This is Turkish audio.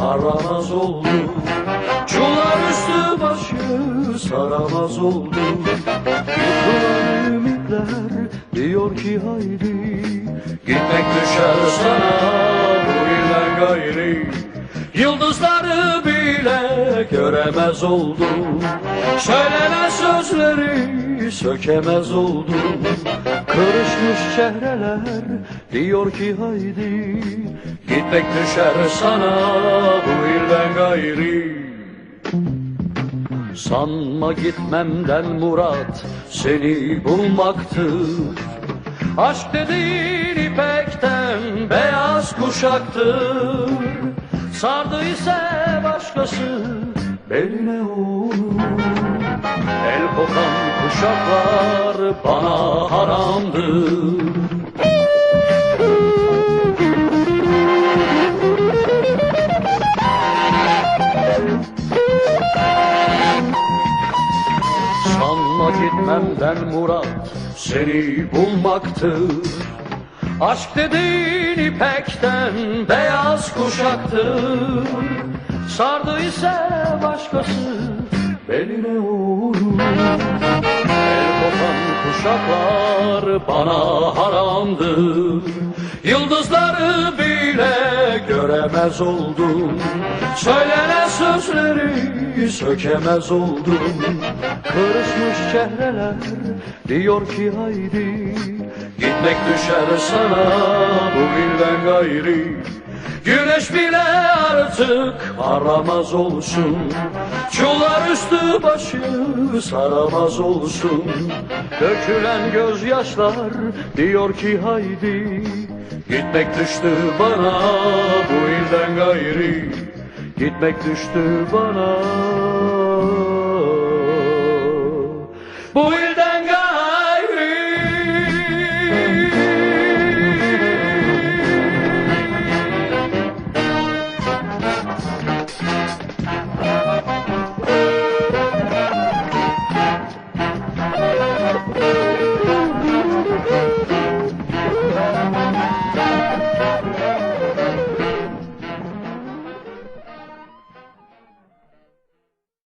aramaz oldu Çular üstü başı saramaz oldu Yıkılan ümitler diyor ki haydi Gitmek düşer sana bu gayri. Yıldızları bile göremez oldum. Söylenen sözleri sökemez oldum Kırışmış çehreler diyor ki haydi Gitmek düşer sana bu ilden gayri. Sanma gitmemden murat seni bulmaktır Aşk dediğin ipekten beyaz kuşaktır Sardı ise başkası beline onu El kokan kuşaklar bana haramdır. Sanma gitmemden murat seni bulmaktır. Aşk dediğin ipekten beyaz kuşaktır Sardı ise başkası beline onu El kopan kuşaklar bana haramdır. Yıldızları bile göremez oldum. Söylenen sözleri sökemez oldum. Kırışmış çehreler diyor ki haydi Gitmek düşer sana bu ilden gayri Güneş bile artık aramaz olsun. Çular üstü başı saramaz olsun. Dökülen gözyaşlar diyor ki haydi Gitmek düştü bana bu ilden gayri. Gitmek düştü bana. Bu ilden